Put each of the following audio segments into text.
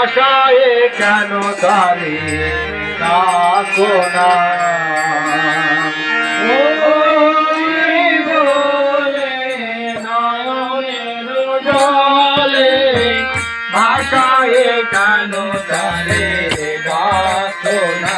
ভাষায় কেন তারে রাখো না ভাষায় কেন তারে রাখো না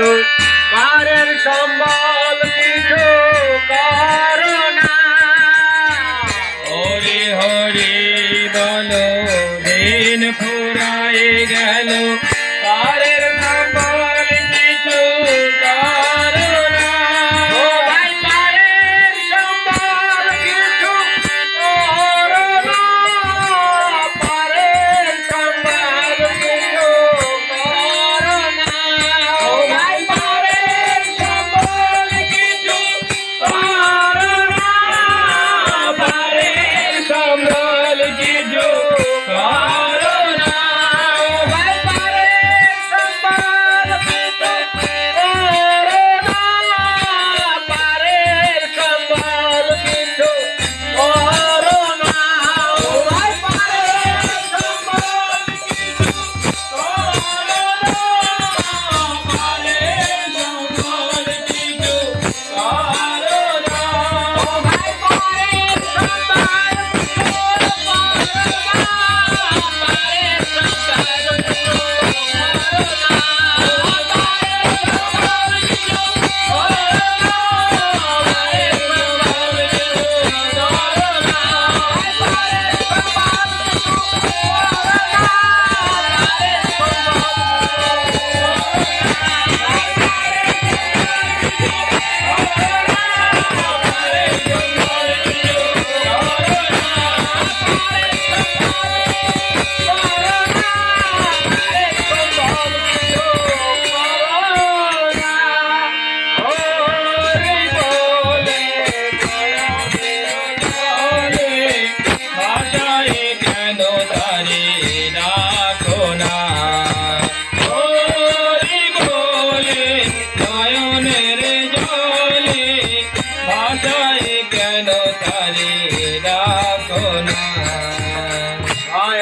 ভালো কারের সম্বল কিছু করোনা হরি হরি বলো দিন ফুরাই গেল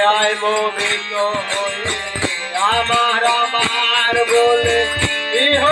যায় মোবিন্দ হয়ে আমার আমার বলে ইহ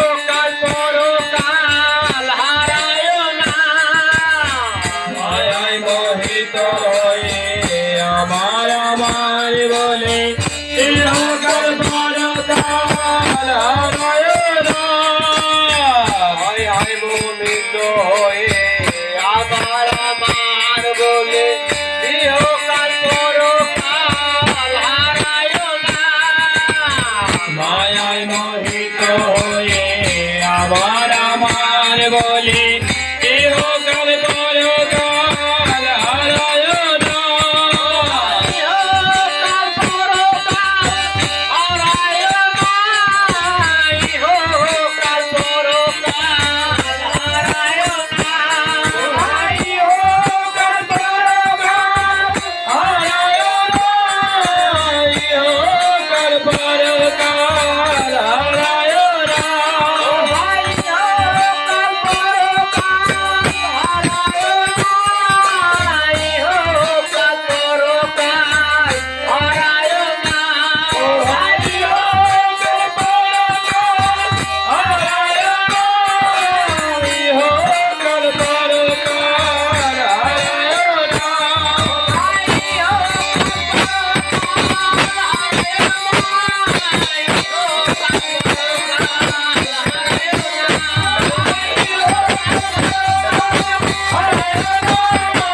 Bye.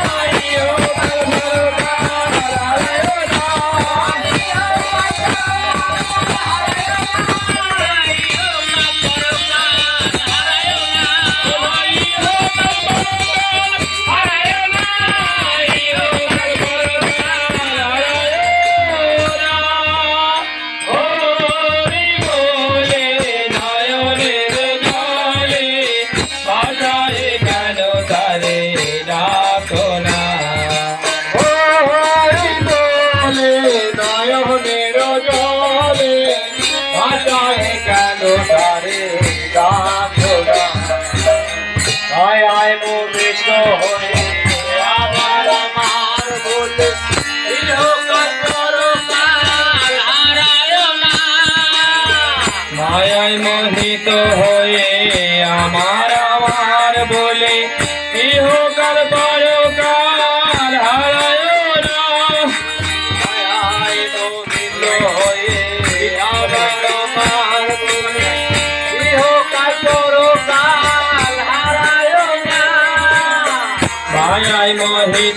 যায় মৃত হয়ে আবার আমার বলে মায়ায় মোহিত হয়ে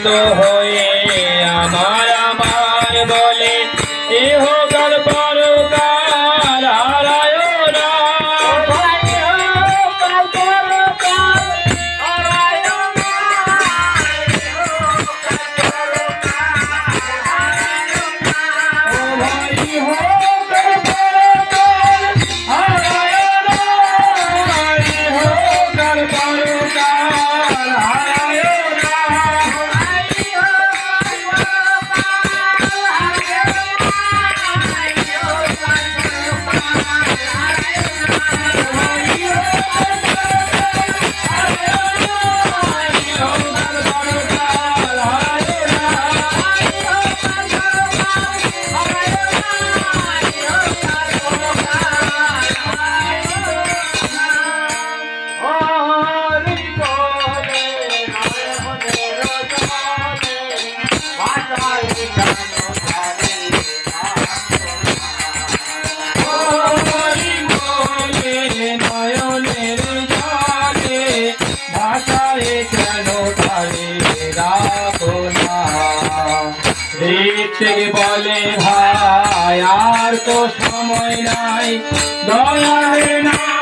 Oh. নাই। দয়া না